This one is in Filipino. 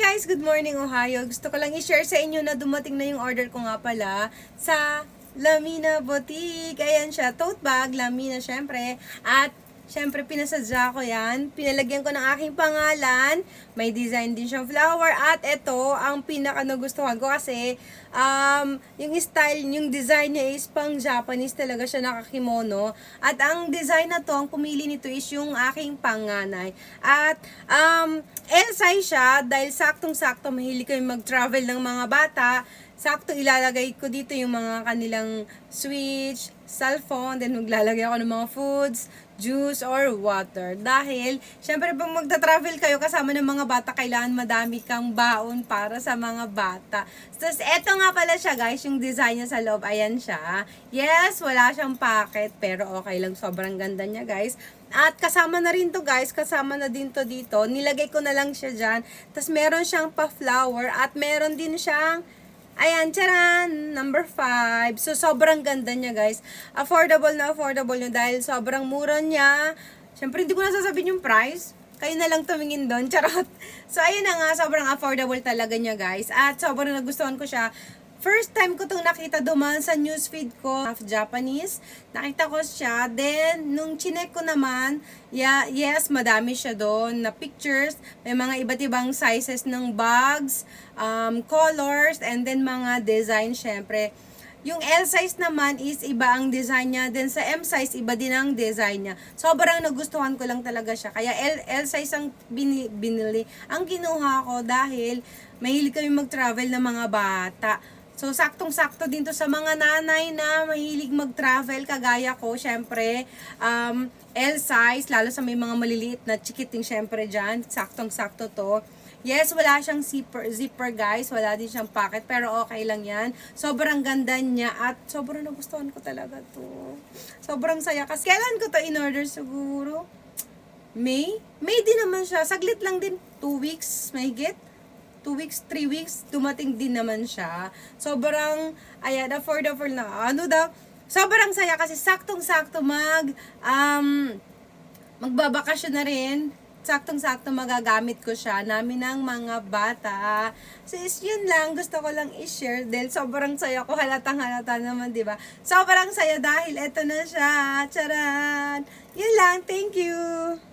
guys! Good morning, Ohio. Gusto ko lang i-share sa inyo na dumating na yung order ko nga pala sa Lamina Boutique. Ayan siya, tote bag, Lamina syempre. At syempre pinasadya ko yan. Pinalagyan ko ng aking pangalan. May design din siyang flower. At ito, ang pinaka nagustuhan ko kasi um, yung style, yung design niya is pang Japanese talaga siya nakakimono. At ang design na to, ang pumili nito is yung aking panganay. At um, L size siya dahil saktong-sakto mahilig kayo mag-travel ng mga bata. Sakto ilalagay ko dito yung mga kanilang switch, cellphone, then maglalagay ako ng mga foods, juice, or water. Dahil, syempre pag magta-travel kayo kasama ng mga bata, kailangan madami kang baon para sa mga bata. Tapos, eto nga pala siya guys, yung design niya sa loob, ayan siya. Yes, wala siyang packet, pero okay lang, sobrang ganda niya guys. At kasama na rin to guys, kasama na din to dito. Nilagay ko na lang siya dyan. Tapos meron siyang pa-flower at meron din siyang Ayan, charan! Number 5. So, sobrang ganda niya, guys. Affordable na affordable niya dahil sobrang mura niya. Siyempre, hindi ko na sasabihin yung price. Kayo na lang tumingin doon. Charot. So, ayun na nga. Sobrang affordable talaga niya, guys. At sobrang nagustuhan ko siya. First time ko itong nakita dumaan sa newsfeed ko of Japanese. Nakita ko siya. Then, nung chinek ko naman, yeah, yes, madami siya doon na pictures. May mga iba't ibang sizes ng bags, um, colors, and then mga design, syempre. Yung L size naman is iba ang design niya. Then sa M size, iba din ang design niya. Sobrang nagustuhan ko lang talaga siya. Kaya L, L size ang bini, binili. Ang kinuha ko dahil mahilig kami mag-travel ng mga bata. So, saktong-sakto din to sa mga nanay na mahilig mag-travel, kagaya ko, syempre, um, L size, lalo sa may mga maliliit na chikiting, syempre dyan, saktong-sakto to. Yes, wala siyang zipper, zipper guys, wala din siyang pocket, pero okay lang yan. Sobrang ganda niya at sobrang nagustuhan ko talaga to. Sobrang saya. Kasi kailan ko to in-order siguro? May? May din naman siya. Saglit lang din. Two weeks, may get. Two weeks, three weeks, dumating din naman siya. Sobrang, ayan, affordable na. Ano daw? Sobrang saya kasi saktong-sakto mag, um, magbabakasyon na rin. Saktong-sakto magagamit ko siya namin ng mga bata. Sis, yun lang. Gusto ko lang i-share dahil sobrang saya ko. Halatang halata naman, di ba? Sobrang saya dahil eto na siya. Charan! Yun lang. Thank you!